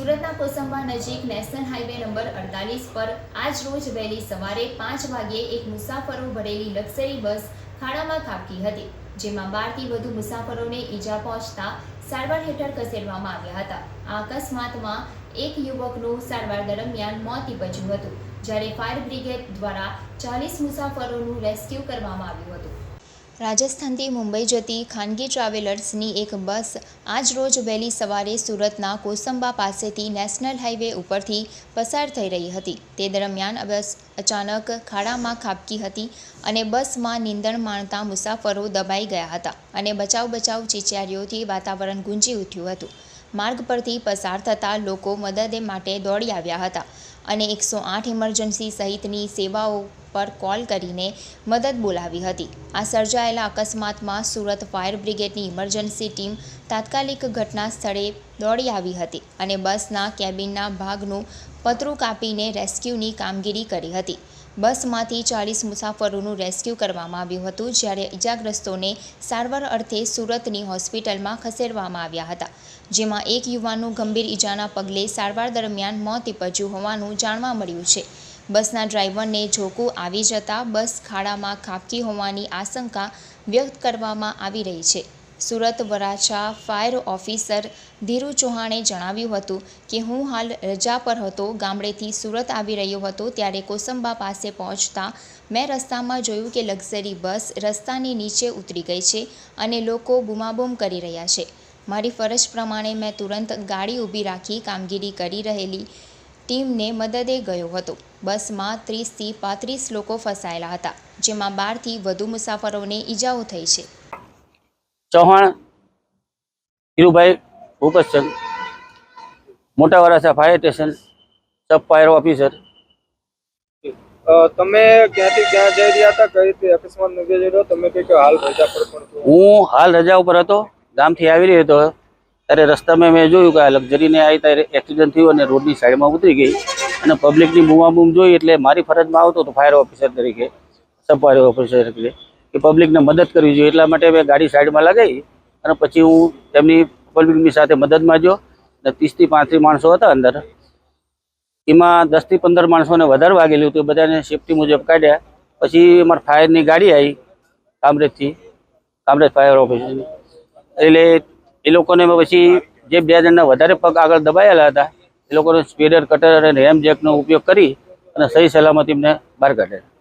સુરતના કોસંબા નજીક national highway number અડતાલીસ પર આજ રોજ વહેલી સવારે પાંચ વાગ્યે એક મુસાફરો ભરેલી લક્ઝરી બસ ખાડામાં ખાબકી હતી, જેમાં બારથી વધુ મુસાફરોને ઈજા પહોંચતા સારવાર હેઠળ ખસેડવામાં આવ્યા હતા. આ અકસ્માતમાં એક યુવકનું સારવાર દરમિયાન મોત નીપજ્યું હતું, જ્યારે ફાયર બ્રિગેડ દ્વારા ચાલીસ મુસાફરોનું રેસ્ક્યુ કરવામાં આવ્યું હતું. રાજસ્થાનથી મુંબઈ જતી ખાનગી ટ્રાવેલર્સની એક બસ આજ રોજ વહેલી સવારે સુરતના કોસંબા પાસેથી નેશનલ હાઈવે ઉપરથી પસાર થઈ રહી હતી. તે દરમિયાન બસ અચાનક ખાડામાં ખાબકી હતી અને બસમાં નીંદણ માણતા મુસાફરો દબાઈ ગયા હતા અને બચાવ બચાવ ચીચિયારીઓથી વાતાવરણ ગુંજી ઉઠ્યું હતું. માર્ગ પરથી પસાર થતા લોકો મદદે માટે દોડી આવ્યા હતા અને એકસો આઠ ઇમરજન્સી સહિતની સેવાઓ પર કોલ કરીને મદદ બોલાવી હતી. આ સર્જાયેલા અકસ્માતમાં સુરત ફાયર બ્રિગેડની ઇમરજન્સી ટીમ તાત્કાલિક ઘટના સ્થળે દોડી આવી હતી અને બસના કેબિનના ભાગનું પતરું કાપીને રેસ્ક્યુની કામગીરી કરી હતી. બસમાંથી ચાલીસ મુસાફરોનું રેસ્ક્યુ કરવામાં આવ્યું હતું, જ્યારે ઇજાગ્રસ્તોને સારવાર અર્થે સુરતની હોસ્પિટલમાં ખસેડવામાં આવ્યા હતા. જેમાં એક યુવાનનું ગંભીર ઈજાના પગલે સારવાર દરમિયાન મોત નીપજ્યું હોવાનું જાણવા મળ્યું છે. બસના ડ્રાઈવરને ઝોકું આવી જતાં બસ ખાડામાં ખાબકી હોવાની આશંકા વ્યક્ત કરવામાં આવી રહી છે. સુરત વરાછા ફાયર ઓફિસર ધીરુ ચૌહાણે જણાવ્યું હતું કે હું હાલ રજા પર હતો, ગામડેથી સુરત આવી રહ્યો હતો ત્યારે કોસંબા પાસે પહોંચતા મેં રસ્તામાં જોયું કે લક્ઝરી બસ રસ્તાની નીચે ઉતરી ગઈ છે અને લોકો બૂમાબૂમ કરી રહ્યા છે. મારી ફરજ પ્રમાણે મેં તુરંત ગાડી ઊભી રાખી કામગીરી કરી રહેલી ટીમને મદદે ગયો હતો. બસમાં ત્રીસથી પાંત્રીસ લોકો ફસાયેલા હતા, જેમાં બારથી વધુ મુસાફરોને ઈજાઓ થઈ છે. ચૌહાણ ધીરુભાઈ ભૂપતચંદ મોટા Varachha fire station sub fire officer તમે ક્યાંથી ક્યાં જઈ રહ્યા હતા? કઈ રીતે અકસ્માત નોંધાયેલો તમે કઈ હાલ રજા પર પણ હું હાલ રજા ઉપર હતો. ગામથી આવી રહ્યો હતો. ત્યારે રસ્તામાં મેં જોયું કે આ લક્ઝરીને આવી ત્યારે એક્સિડન્ટ થયું અને રોડની સાઈડમાં ઉતરી ગઈ. અને પબ્લિકની બૂમાબૂમ જોઈ એટલે મારી ફરજમાં આવતો હતો ફાયર ઓફિસર તરીકે સબ ફાયર ઓફિસર તરીકે. કે પબ્લિકને મદદ કરવી જોઈએ. એટલા માટે મેં ગાડી સાઈડમાં લગાવી અને પછી હું તેમની પબ્લિકની સાથે મદદમાં જો અને ત્રીસથી પાંત્રીસ માણસો હતા અંદર. એમાં દસથી પંદર માણસોને વધારે વાગેલું હતું. એ બધાને સેફટી મુજબ કાઢ્યા. પછી અમારા ફાયરની ગાડી આવી કામરેજથી, કામરેજ ફાયર ઓફિસની એટલે એ લોકોને પછી જે બે જણના વધારે પગ આગળ દબાયેલા હતા, એ લોકોને સ્પીડર કટર અને રેમ જેકનો ઉપયોગ કરી અને સહી સલામત એમને બહાર કાઢ્યા.